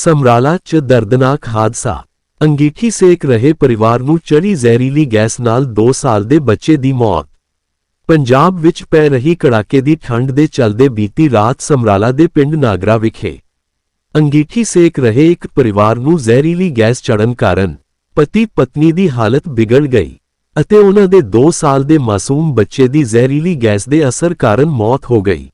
ਸਮਰਾਲਾ 'ਚ ਦਰਦਨਾਕ ਹਾਦਸਾ। ਅੰਗੀਠੀ ਸੇਕ ਰਹੇ ਪਰਿਵਾਰ ਨੂੰ ਚੜੀ ਜ਼ਹਿਰੀਲੀ ਗੈਸ ਨਾਲ 2 ਸਾਲ ਦੇ ਬੱਚੇ ਦੀ ਮੌਤ। ਪੰਜਾਬ ਵਿੱਚ ਪੈ ਰਹੀ ਕੜਾਕੇ ਦੀ ਠੰਡ ਦੇ ਚੱਲਦੇ ਬੀਤੀ ਰਾਤ ਸਮਰਾਲਾ ਦੇ ਪਿੰਡ ਨਾਗਰਾ ਵਿਖੇ। ਅੰਗੀਠੀ ਸੇਕ ਰਹੇ ਇੱਕ ਪਰਿਵਾਰ ਨੂੰ ਜ਼ਹਿਰੀਲੀ ਗੈਸ ਚੜਨ ਕਾਰਨ ਪਤੀ ਪਤਨੀ ਦੀ ਹਾਲਤ ਵਿਗੜ ਗਈ ਅਤੇ ਉਹਨਾਂ ਦੇ 2 ਸਾਲ ਦੇ ਮਾਸੂਮ ਬੱਚੇ ਦੀ ਜ਼ਹਿਰੀਲੀ ਗੈਸ ਦੇ ਅਸਰ ਕਾਰਨ ਮੌਤ ਹੋ ਗਈ।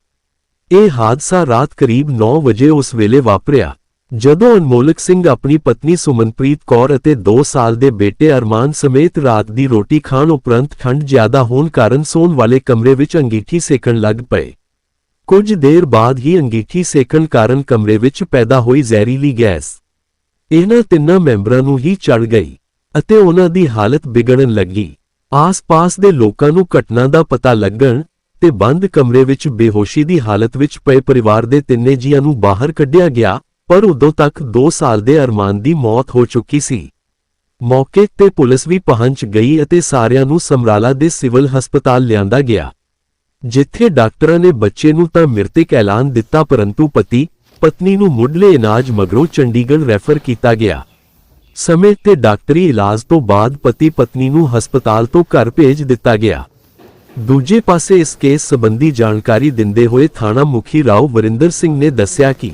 ਇਹ ਹਾਦਸਾ ਰਾਤ ਕਰੀਬ 9 ਵਜੇ ਉਸ ਵੇਲੇ ਵਾਪਰਿਆ। ਜਦੋਂ ਅਨਮੋਲਕ ਸਿੰਘ ਆਪਣੀ ਪਤਨੀ ਸੁਮਨਪ੍ਰੀਤ ਕੌਰ ਅਤੇ 2 ਸਾਲ ਦੇ ਬੇਟੇ ਅਰਮਾਨ ਸਮੇਤ ਰਾਤ ਦੀ ਰੋਟੀ ਖਾਣ ਉਪਰੰਤ ਠੰਡ ਜ਼ਿਆਦਾ ਹੋਣ ਕਾਰਨ ਸੌਣ ਵਾਲੇ ਕਮਰੇ ਵਿੱਚ ਅੰਗੀਠੀ ਸੇਕਣ ਲੱਗ ਪਏ। ਕੁਝ ਦੇਰ ਬਾਅਦ ਹੀ ਅੰਗੀਠੀ ਸੇਕਣ ਕਾਰਨ ਕਮਰੇ ਵਿੱਚ ਪੈਦਾ ਹੋਈ ਜ਼ਹਿਰੀਲੀ ਗੈਸ। ਇਹਨਾਂ ਤਿੰਨਾਂ ਮੈਂਬਰਾਂ ਨੂੰ ਹੀ ਚੜ ਗਈ ਅਤੇ ਉਹਨਾਂ ਦੀ ਹਾਲਤ ਵਿਗੜਨ ਲੱਗੀ। ਆਸ-ਪਾਸ ਦੇ ਲੋਕਾਂ ਨੂੰ ਘਟਨਾ ਦਾ ਪਤਾ ਲੱਗਣ ਤੇ ਬੰਦ ਕਮਰੇ ਵਿੱਚ ਬੇਹੋਸ਼ੀ ਦੀ ਹਾਲਤ ਵਿੱਚ ਪਏ ਪਰਿਵਾਰ ਦੇ ਤਿੰਨੇ ਜੀਆਂ ਨੂੰ ਬਾਹਰ ਕੱਢਿਆ ਗਿਆ ਪਰ ਉਦੋਂ ਤੱਕ 2 ਸਾਲ ਦੇ ਅਰਮਾਨ ਦੀ ਮੌਤ ਹੋ ਚੁੱਕੀ ਸੀ। ਮੌਕੇ ਤੇ ਪੁਲਿਸ ਵੀ ਪਹੁੰਚ ਗਈ ਅਤੇ ਸਾਰਿਆਂ ਨੂੰ ਸਮਰਾਲਾ ਦੇ ਸਿਵਲ ਹਸਪਤਾਲ ਲਿਆਂਦਾ ਗਿਆ। ਜਿੱਥੇ ਡਾਕਟਰਾਂ ਨੇ ਬੱਚੇ ਨੂੰ ਤਾਂ ਮ੍ਰਿਤਕ ਐਲਾਨ ਦਿੱਤਾ ਪਰੰਤੂ ਪਤੀ, ਪਤਨੀ ਨੂੰ ਮੁੱਢਲੇ ਇਲਾਜ ਮਗਰੋਂ ਚੰਡੀਗੜ੍ਹ ਰੈਫਰ ਕੀਤਾ ਗਿਆ। ਸਮੇਂ ਤੇ ਡਾਕਟਰੀ ਇਲਾਜ ਤੋਂ ਬਾਅਦ ਪਤੀ ਪਤਨੀ ਨੂੰ ਹਸਪਤਾਲ ਤੋਂ ਘਰ ਭੇਜ ਦਿੱਤਾ ਗਿਆ। ਦੂਜੇ ਪਾਸੇ ਇਸ ਕੇਸ ਸੰਬੰਧੀ ਜਾਣਕਾਰੀ ਦਿੰਦੇ ਹੋਏ ਥਾਣਾ ਮੁਖੀ ਰਾਓ ਵਰਿੰਦਰ ਸਿੰਘ ਨੇ ਦੱਸਿਆ ਕਿ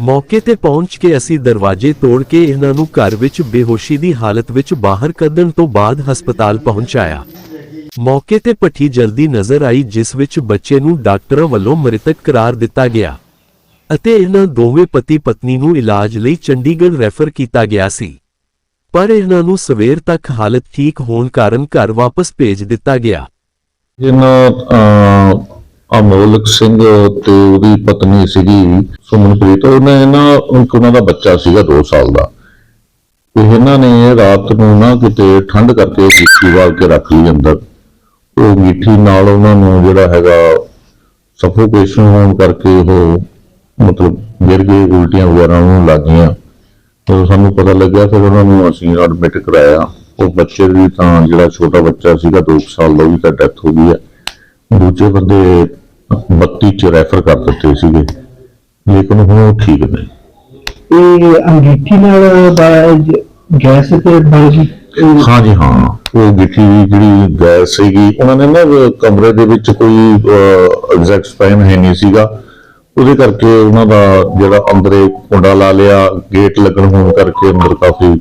ਮੌਕੇ ਤੇ ਪਹੁੰਚ ਕੇ ਅਸੀਂ ਦਰਵਾਜ਼ੇ ਤੋੜ ਕੇ ਇਹਨਾਂ ਨੂੰ ਘਰ ਵਿੱਚ ਬੇਹੋਸ਼ੀ ਦੀ ਹਾਲਤ ਵਿੱਚ ਬਾਹਰ ਕੱਢਣ ਤੋਂ ਬਾਅਦ ਹਸਪਤਾਲ ਪਹੁੰਚਾਇਆ। ਮੌਕੇ ਤੇ ਪੱਠੀ ਜਲਦੀ ਨਜ਼ਰ ਆਈ, ਜਿਸ ਵਿੱਚ ਬੱਚੇ ਨੂੰ ਡਾਕਟਰਾਂ ਵੱਲੋਂ ਮ੍ਰਿਤਕ ਕਰਾਰ ਦਿੱਤਾ ਗਿਆ ਅਤੇ ਇਹਨਾਂ ਦੋਵੇਂ ਪਤੀ ਪਤਨੀ ਨੂੰ ਇਲਾਜ ਲਈ ਚੰਡੀਗੜ੍ਹ ਰੈਫਰ ਕੀਤਾ ਗਿਆ ਸੀ। ਪਰ ਇਹਨਾਂ ਨੂੰ ਸਵੇਰ ਤੱਕ ਹਾਲਤ ਠੀਕ ਹੋਣ ਕਾਰਨ ਘਰ ਵਾਪਸ ਭੇਜ ਦਿੱਤਾ ਗਿਆ। ਇਹਨਾਂ ਅਮੋਲਕ ਸਿੰਘ ਤੇ ਉਹਦੀ ਪਤਨੀ ਸੀਗੀ ਸੁਮਨਪ੍ਰੀਤ। ਉਹਨੇ ਨਾ, ਇੱਕ ਉਹਨਾਂ ਦਾ ਬੱਚਾ ਸੀਗਾ 2 ਸਾਲ ਦਾ। ਇਹਨਾਂ ਨੇ ਰਾਤ ਨੂੰ ਨਾ ਕਿਤੇ ਠੰਡ ਕਰਕੇ ਗਿੱਠੀ ਵਾਲ ਕੇ ਰੱਖ ਲਈ ਅੰਦਰ। ਉਹ ਗਿੱਠੀ ਨਾਲ ਉਹਨਾਂ ਨੂੰ ਜਿਹੜਾ ਹੈਗਾ ਸਫੋਕੇਸ਼ਨ ਹੋਣ ਕਰਕੇ ਉਹ ਮਤਲਬ ਗਿਰ ਗਏ, ਉਲਟੀਆਂ ਵਗੈਰਾ ਉਹਨੂੰ ਲੱਗ ਗਈਆਂ। ਜਦੋਂ ਸਾਨੂੰ ਪਤਾ ਲੱਗਿਆ ਫਿਰ ਉਹਨਾਂ ਨੂੰ ਅਸੀਂ ਐਡਮਿਟ ਕਰਾਇਆ। ਉਹ ਬੱਚੇ ਦੀ ਤਾਂ ਜਿਹੜਾ ਛੋਟਾ ਬੱਚਾ ਸੀਗਾ 2 ਸਾਲ ਦਾ ਵੀ ਤਾਂ ਡੈਥ ਹੋ ਗਈ ਹੈ ਦੂਜੇ ਬੰਦੇ 32 ਚ ਰੈਫਰ ਕਰ ਦਿੱਤੇ ਸੀਗੇ। ਲੇਕਿਨ ਹੁਣ ਉਹ ਠੀਕ ਨੇ ਇਹ ਅੰਗੀਠੀ ਨਾਲ ਗੈਸ ਤੇ ਗਈ ਇਹ ਹਾਂਜੀ ਹਾਂ। ਉਹ ਗਿੱਠੀ ਦੀ ਜਿਹੜੀ ਗੈਸ ਸੀਗੀ ਉਹਨਾਂ ਨੇ ਨਾ ਕਮਰੇ ਦੇ ਵਿੱਚ ਕੋਈ ਐਗਜ਼ੈਕਟ ਸਪੈਨ ਹੈ ਨਹੀਂ ਸੀਗਾ। ਉਹਦੇ ਕਰਕੇ ਉਹਨਾਂ ਦਾ ਜਿਹੜਾ ਅੰਦਰੇ ਕੁੰਡਾ ਲਾ ਲਿਆ ਗੇਟ ਲੱਗਣ ਹੋਣ ਕਰਕੇ ਅੰਦਰ ਕਾਫੀ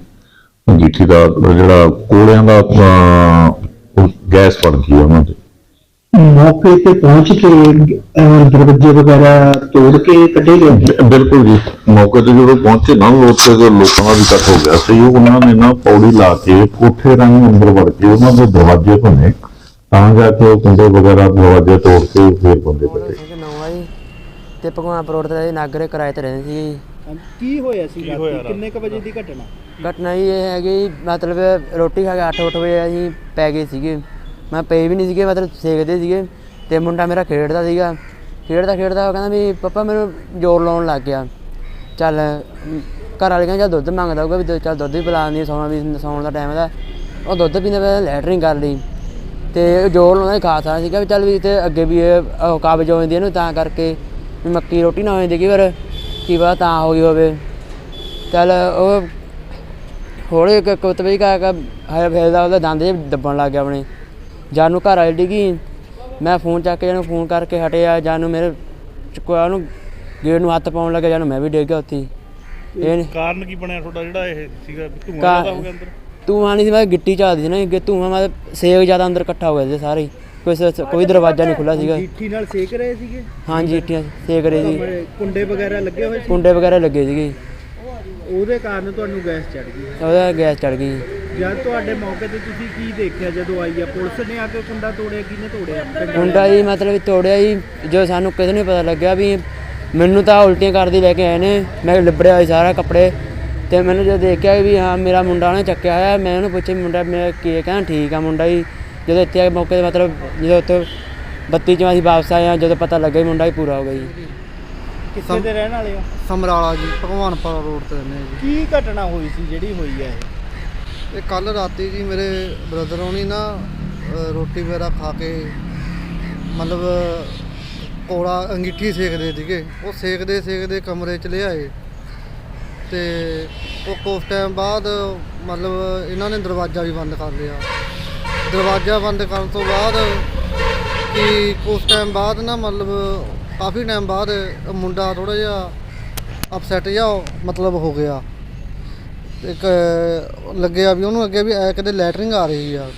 ਗਿੱਠੀ ਦਾ ਜਿਹੜਾ ਕੋਲਿਆਂ ਦਾ ਗੈਸ ਬਣ ਗਈ ਉਹਨਾਂ ਦੇ। ਮੌਕੇ ਤੇ ਪਹੁੰਚ ਕੇ ਅਹ, ਦਰਵਾਜ਼ੇ ਵਗੈਰਾ ਤੋੜ ਕੇ ਕੱਢੇ ਗਏ? ਬਿਲਕੁਲ ਜੀ। ਮੌਕੇ ਤੇ ਜਦੋਂ ਪਹੁੰਚੇ ਨਾ ਲੋਕ ਤੇ ਉਦੋਂ ਲੋਕਾਂ ਦਾ ਵੀ ਇਕੱਠ ਹੋ ਗਿਆ ਸੀ। ਉਹ ਉਹਨਾਂ ਨੇ ਨਾ ਪੌੜੀ ਲਾ ਕੇ ਕੋਠੇ ਰਾਹੀਂ ਅੰਦਰ ਵੜ ਕੇ ਉਹਨਾਂ ਦੇ ਦਰਵਾਜ਼ੇ ਭੰਨੇ। ਤਾਂ ਜਾ ਕੇ ਉਹ ਕੁੰਡੇ ਵਗੈਰਾ ਦਰਵਾਜ਼ੇ ਤੋੜ ਕੇ ਫੇਰ ਬੰਦੇ ਕੱਢੇ। ਸਿੰਘ ਨੌਂ ਆ ਜੀ ਤੇ ਭਗਵਾਨ ਰੋਡ ਤੇ ਨਾਗਰੇ ਕਿਰਾਏ ਤੇ ਰਹਿੰਦੇ ਸੀ। ਕੀ ਹੋਇਆ ਸੀ ਰਾਤੀ? ਕਿੰਨੇ ਕ ਵਜੇ ਦੀ ਘਟਨਾ? ਘਟਨਾ ਜੀ ਇਹ ਹੈਗੀ ਮਤਲਬ ਰੋਟੀ ਖਾ ਕੇ 8-8 ਵਜੇ ਅਸੀਂ ਪੈ ਗਏ ਸੀਗੇ। ਮੈਂ ਪਏ ਵੀ ਨਹੀਂ ਸੀਗੇ ਮਤਲਬ ਸੇਕਦੇ ਸੀਗੇ ਤੇ ਮੁੰਡਾ ਮੇਰਾ ਖੇਡਦਾ ਸੀਗਾ। ਖੇਡਦਾ ਖੇਡਦਾ ਉਹ ਕਹਿੰਦਾ ਵੀ ਪਾਪਾ ਮੈਨੂੰ ਜ਼ੋਰ ਲਾਉਣ ਲੱਗ ਗਿਆ। ਚੱਲ, ਘਰ ਵਾਲੇ ਕਹਿੰਦੇ ਚੱਲ ਦੁੱਧ ਮੰਗਦਾ ਹੋਊਗਾ ਵੀ ਚੱਲ ਦੁੱਧ ਵੀ ਪਿਲਾ ਦਿੰਦੀ ਸੌਣਾ ਵੀ ਸੌਣ ਦਾ ਟਾਈਮ ਦਾ। ਉਹ ਦੁੱਧ ਪੀਂਦਾ ਪਿਆ ਲੈਟਰਿੰਗ ਕਰ ਲਈ। ਤੇ ਜ਼ੋਰ ਲਾਉਣਾ ਹੀ ਖਾਸ ਖਾਸਾ ਸੀਗਾ ਵੀ ਚੱਲ ਵੀ ਤੇ ਅੱਗੇ ਵੀ ਇਹ, ਉਹ ਕਾਬਜ ਹੋ ਜਾਂਦੀ ਇਹਨੂੰ ਤਾਂ ਕਰਕੇ ਵੀ ਮੱਕੀ ਰੋਟੀ ਨਾ ਹੋ ਜਾਂਦੀ ਕਈ ਵਾਰ ਕੀ ਪਤਾ ਤਾਂ ਹੋ ਗਈ ਹੋਵੇ। ਚੱਲ ਉਹ ਹੌਲੀ ਇੱਕ ਕੁੱਤਬੀ ਕਾ ਕਾ ਹੈ ਉਹਦਾ ਦੰਦ ਜੇ ਦੱਬਣ ਲੱਗ ਗਿਆ ਆਪਣੇ। ਜਾਨ ਨੂੰ ਘਰ ਵਾਲੀ ਡਿੱਗੀ। ਮੈਂ ਫੋਨ ਚੱਕ ਕੇ ਜਾਨੂੰ ਫੋਨ ਕਰਕੇ ਹਟਿਆ। ਜਾਨੂੰ ਮੇਰੇ ਚੁੱਕਿਆ ਉਹਨੂੰ ਗੇਟ ਨੂੰ ਹੱਥ ਪਾਉਣ ਲੱਗਾ ਜਾਨੂੰ ਮੈਂ ਵੀ ਡਿੱਗ ਗਿਆ ਉੱਥੇ। ਇਹ ਕਾਰਨ ਕੀ ਬਣਿਆ ਤੁਹਾਡਾ ਜਿਹੜਾ ਇਹ ਸੀਗਾ? ਧੂਆਂ ਹੋ ਗਿਆ ਅੰਦਰ? ਧੂੰਆਂ ਨਹੀਂ ਸੀ ਮੈਂ ਗਿੱਟੀ ਚੱਲਦੀ ਸੀ ਨਾ ਅੱਗੇ ਧੂੰਆਂ ਮੈਂ ਸੇਕ ਜ਼ਿਆਦਾ ਅੰਦਰ ਇਕੱਠਾ ਹੋ ਗਿਆ ਸੀ ਸਾਰੇ। ਕੋਈ ਕੋਈ ਦਰਵਾਜ਼ਾ ਨਹੀਂ ਖੁੱਲਾ ਸੀਗਾ। ਗਿੱਠੀ ਨਾਲ ਸੇਕ ਰਹੇ ਸੀਗੇ? ਹਾਂਜੀ ਇੱਟੀਆਂ ਸੇਕ ਰਹੇ ਸੀ। ਕੁੰਡੇ ਵਗੈਰਾ ਲੱਗੇ ਹੋਏ ਸੀ? ਕੁੰਡੇ ਵਗੈਰਾ ਲੱਗੇ ਸੀਗੇ। ਉਹਦੇ ਕਾਰਨ ਤੁਹਾਨੂੰ ਗੈਸ ਚੜ ਗਈ। ਉਹਦਾ ਗੈਸ ਚੜ ਗਈ। ਜਦ ਤੁਹਾਡੇ ਮੌਕੇ ਤੇ ਤੁਸੀਂ ਕੀ ਦੇਖਿਆ? ਜਦੋਂ ਆਈ ਆ ਪੁਲਿਸ ਨੇ ਆ ਕੇ ਕੁੰਡਾ ਤੋੜਿਆ ਕਿਹਨੇ ਤੋੜਿਆ? ਮੁੰਡਾ ਜੀ ਮਤਲਬ ਤੋੜਿਆ ਜੀ ਜੋ ਸਾਨੂੰ ਕਿਸੇ ਨੂੰ ਪਤਾ ਲੱਗਿਆ ਵੀ ਮੈਨੂੰ ਤਾਂ ਉਲਟੀਆਂ ਕਰਦੀ ਲੈ ਕੇ ਆਏ ਨੇ। ਮੈਂ ਲਿਬੜਿਆ ਹੋਇਆ ਸਾਰਾ ਕੱਪੜੇ ਤੇ ਮੈਨੂੰ ਜਦੋਂ ਦੇਖਿਆ ਵੀ ਹਾਂ ਮੇਰਾ ਮੁੰਡਾ ਉਹਨੇ ਚੱਕਿਆ ਹੋਇਆ ਮੈਂ ਉਹਨੂੰ ਪੁੱਛਿਆ ਮੁੰਡਾ ਮੇਰਾ ਕੀ ਹੈ? ਕਹਿੰਦਾ ਠੀਕ ਆ ਮੁੰਡਾ ਜੀ। ਜਦੋਂ ਇੱਥੇ ਆ ਕੇ ਮੌਕੇ ਤੇ ਮਤਲਬ ਜਦੋਂ ਉੱਥੇ ਬੱਤੀ ਚੋਂ ਅਸੀਂ ਵਾਪਸ ਆਏ ਹਾਂ ਜਦੋਂ ਪਤਾ ਲੱਗਾ ਮੁੰਡਾ ਹੀ ਪੂਰਾ ਹੋ ਗਿਆ ਜੀ। ਕਿੱਥੇ ਦੇ ਰਹਿਣ ਵਾਲੇ ਆ ਸਮਰਾਲਾ ਜੀ ਭਗਵਾਨਪੁਰਾ ਰੋਡ ਤੇ ਰਹਿੰਦੇ ਹਾਂ ਕੀ ਘਟਨਾ ਹੋਈ ਸੀ ਜਿਹੜੀ ਹੋਈ ਆ ਇਹ? ਜੀ ਇਹ ਕੱਲ ਰਾਤੀ ਜੀ ਮੇਰੇ ਬ੍ਰਦਰ ਹੋਣੀ ਨਾ ਰੋਟੀ ਵਗੈਰਾ ਖਾ ਕੇ, ਮਤਲਬ ਕੋਲਾ ਅੰਗੀਠੀ ਸੇਕਦੇ ਸੀਗੇ। ਉਹ ਸੇਕਦੇ ਸੇਕਦੇ ਕਮਰੇ ਚ ਲਿਆਏ ਤੇ ਉਹ ਕੁਝ ਟਾਈਮ ਬਾਅਦ, ਮਤਲਬ, ਇਹਨਾਂ ਨੇ ਦਰਵਾਜ਼ਾ ਵੀ ਬੰਦ ਕਰ ਲਿਆ। ਦਰਵਾਜ਼ਾ ਬੰਦ ਕਰਨ ਤੋਂ ਬਾਅਦ ਕਿ ਕੁਝ ਟਾਈਮ ਬਾਅਦ ਨਾ, ਮਤਲਬ, ਕਾਫੀ ਟਾਈਮ ਬਾਅਦ ਮੁੰਡਾ ਥੋੜਾ ਜਿਹਾ ਅਪਸੈਟ ਜਿਹਾ, ਮਤਲਬ ਹੋ ਗਿਆ। ਇੱਕ ਲੱਗਿਆ ਵੀ, ਉਹਨੂੰ ਅੱਗੇ ਵੀ ਐ ਕਦੇ ਲੈਟਰਿੰਗ ਆ ਰਹੀ ਆ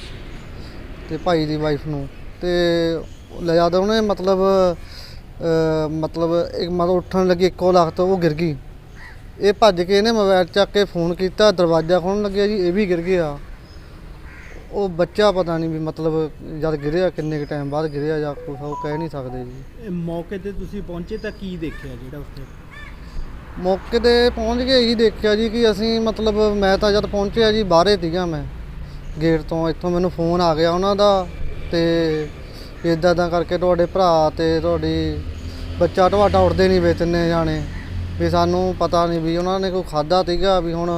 ਤੇ ਭਾਈ ਦੀ ਵਾਈਫ ਨੂੰ। ਤੇ ਲੈ ਜਾਂਦਾ ਉਹਨੇ ਮਤਲਬ ਮਤਲਬ ਇੱਕ ਮਤਲਬ ਉੱਠਣ ਲੱਗੀ, ਇੱਕੋ ਲੱਖ ਤੋਂ ਉਹ ਗਿਰ ਗਈ। ਇਹ ਭੱਜ ਕੇ ਇਹਨੇ ਮੋਬਾਈਲ ਚੱਕ ਕੇ ਫੋਨ ਕੀਤਾ, ਦਰਵਾਜ਼ਾ ਖੋਲ੍ਹਣ ਲੱਗਿਆ ਜੀ, ਇਹ ਵੀ ਗਿਰ ਗਿਆ। ਉਹ ਬੱਚਾ ਪਤਾ ਨਹੀਂ ਵੀ ਮਤਲਬ ਜਦ ਗਿਰਿਆ, ਕਿੰਨੇ ਕੁ ਟਾਈਮ ਬਾਅਦ ਗਿਰਿਆ ਜਾਂ ਕੁਛ, ਉਹ ਕਹਿ ਨਹੀਂ ਸਕਦੇ ਜੀ। ਇਹ ਮੌਕੇ ਤੇ ਤੁਸੀਂ ਪਹੁੰਚੇ ਤਾਂ ਕੀ ਦੇਖਿਆ ਜਿਹੜਾ ਉੱਥੇ? ਮੌਕੇ ਤੇ ਪਹੁੰਚ ਕੇ ਇਹੀ ਦੇਖਿਆ ਜੀ ਕਿ ਅਸੀਂ ਮਤਲਬ ਮੈਂ ਤਾਂ ਜਦ ਪਹੁੰਚਿਆ ਜੀ ਬਾਹਰੇ ਸੀਗਾ ਮੈਂ। ਗੇਟ ਤੋਂ ਇੱਥੋਂ ਮੈਨੂੰ ਫੋਨ ਆ ਗਿਆ ਉਹਨਾਂ ਦਾ ਤੇ ਇਦਾਂ ਇਦਾਂ ਕਰਕੇ ਤੁਹਾਡੇ ਭਰਾ ਤੇ ਤੁਹਾਡੀ ਬੱਚਾ ਤੁਹਾਡਾ ਉੱਠਦੇ ਨਹੀਂ ਵੇ ਤਿੰਨੇ ਜਾਣੇ। ਵੀ ਸਾਨੂੰ ਪਤਾ ਨਹੀਂ ਵੀ ਉਹਨਾਂ ਨੇ ਕੋਈ ਖਾਦਾ ਸੀਗਾ ਵੀ ਹੁਣ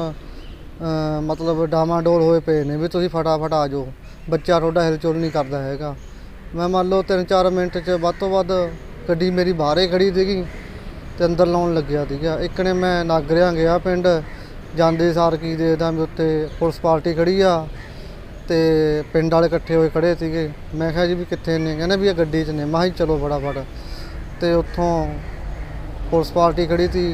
ਮਤਲਬ ਡਾਮਾਡੋਲ ਹੋਏ ਪਏ ਨੇ ਵੀ ਤੁਸੀਂ ਫਟਾਫਟ ਆ ਜਾਓ। ਬੱਚਾ ਤੁਹਾਡਾ ਹਿਲਚੁਲ ਨਹੀਂ ਕਰਦਾ ਹੈਗਾ। ਮੈਂ ਮੰਨ ਲਓ 3-4 ਮਿੰਟ 'ਚ ਵੱਧ ਤੋਂ ਵੱਧ ਗੱਡੀ ਮੇਰੀ ਬਾਹਰੇ ਖੜੀ ਸੀਗੀ। ਤੇ ਅੰਦਰ ਲਾਉਣ ਲੱਗਿਆ ਸੀਗਾ ਇੱਕ ਨੇ ਮੈਂ ਨਾਗਰਿਆਂ ਗਿਆ ਪਿੰਡ, ਜਾਂਦੇ ਸਾਰ ਕੀ ਦੇਖਦਾ ਵੀ ਉੱਤੇ ਪੁਲਿਸ ਪਾਰਟੀ ਖੜੀ ਆ ਤੇ ਪਿੰਡ ਵਾਲੇ ਇਕੱਠੇ ਹੋਏ ਖੜੇ ਸੀਗੇ। ਮੈਂ ਕਿਹਾ ਜੀ ਵੀ ਕਿੱਥੇ ਨੇ ਕਹਿੰਦੇ ਵੀ ਇਹ ਗੱਡੀ 'ਚ ਨੇ। ਮੈਂ ਕਿਹਾ ਜੀ ਚਲੋ ਫਟਾਫਟ। ਤੇ ਉੱਥੋਂ ਪੁਲਿਸ ਪਾਰਟੀ ਖੜੀ ਸੀ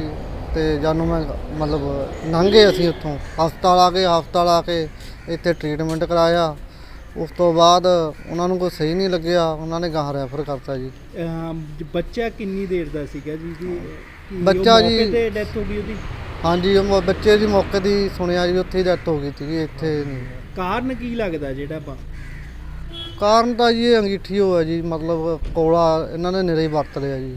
ਤੇ ਜਾਨੂੰ ਮੈਂ ਮਤਲਬ ਲੰਘੇ ਅਸੀਂ ਉੱਥੋਂ। ਹਸਪਤਾਲ ਆ ਕੇ, ਹਸਪਤਾਲ ਆ ਕੇ ਇੱਥੇ ਟ੍ਰੀਟਮੈਂਟ ਕਰਾਇਆ। ਉਸ ਤੋਂ ਬਾਅਦ ਉਹਨਾਂ ਨੂੰ ਕੋਈ ਸਹੀ ਨਹੀਂ ਲੱਗਿਆ ਉਹਨਾਂ ਨੇ ਗਾਹ ਰੈਫਰ ਕਰਤਾ ਜੀ। ਬੱਚਾ ਕਿੰਨੀ ਦੇਰ ਦਾ ਸੀਗਾ ਜੀ? ਜੀ ਕੀ ਉਹ ਬੱਚਾ ਮੌਕੇ ਜੀ- ਤੇ ਡੈਥ ਹੋ ਗਈ ਉਹਦੀ? ਹਾਂਜੀ ਉਹ ਮ- ਬੱਚੇ ਦੀ ਮੌਕੇ ਦੀ ਸੁਣਿਆ ਜੀ ਉੱਥੇ ਹੀ ਡੈਥ ਹੋ ਗਈ ਸੀਗੀ ਇੱਥੇ। ਨਹੀਂ ਕਾਰਨ ਕੀ ਲੱਗਦਾ ਜਿਹੜਾ ਆਪਾਂ ਕਾਰਨ ਤਾਂ ਜੀ ਇਹ ਅੰਗੀਠੀ ਹੋਇਆ ਜੀ ਮਤਲਬ ਕੋਲਾ ਇਹਨਾਂ ਨੇ ਨਿਰੇ ਹੀ ਵਰਤ ਲਿਆ ਜੀ।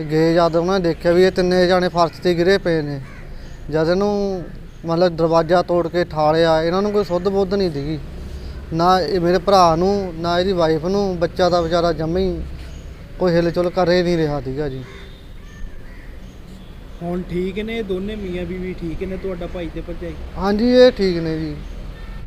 ਗਏ ਜਦ ਉਹਨਾਂ ਨੇ ਦੇਖਿਆ ਵੀ ਇਹ ਤਿੰਨੇ ਜਾਣੇ ਫਰਸ਼ ਤੇ ਗਿਰੇ ਪਏ ਨੇ। ਜਦ ਇਹਨੂੰ ਮਤਲਬ ਦਰਵਾਜ਼ਾ ਤੋੜ ਕੇ ਠਾਲਿਆ ਇਹਨਾਂ ਨੂੰ ਕੋਈ ਸੁੱਧ ਬੁੱਧ ਨਹੀਂ ਸੀਗੀ। ਨਾ ਇਹ ਮੇਰੇ ਭਰਾ ਨੂੰ ਨਾ ਇਹਦੀ ਵਾਈਫ ਨੂੰ ਬੱਚਾ ਦਾ ਵਿਚਾਰਾ ਜੰਮੀ ਹੀ ਕੋਈ ਹਿਲਚੁਲ ਕਰ ਹੀ ਨਹੀਂ ਰਿਹਾ ਸੀਗਾ ਜੀ। ਹੁਣ ਠੀਕ ਨੇ ਦੋਨੇ ਮੀਆਂ ਬੀਵੀ ਠੀਕ ਨੇ ਤੁਹਾਡਾ ਭਾਈ ਤੇ ਭਰਜਾਈ? ਹਾਂਜੀ ਇਹ ਠੀਕ ਨੇ ਜੀ।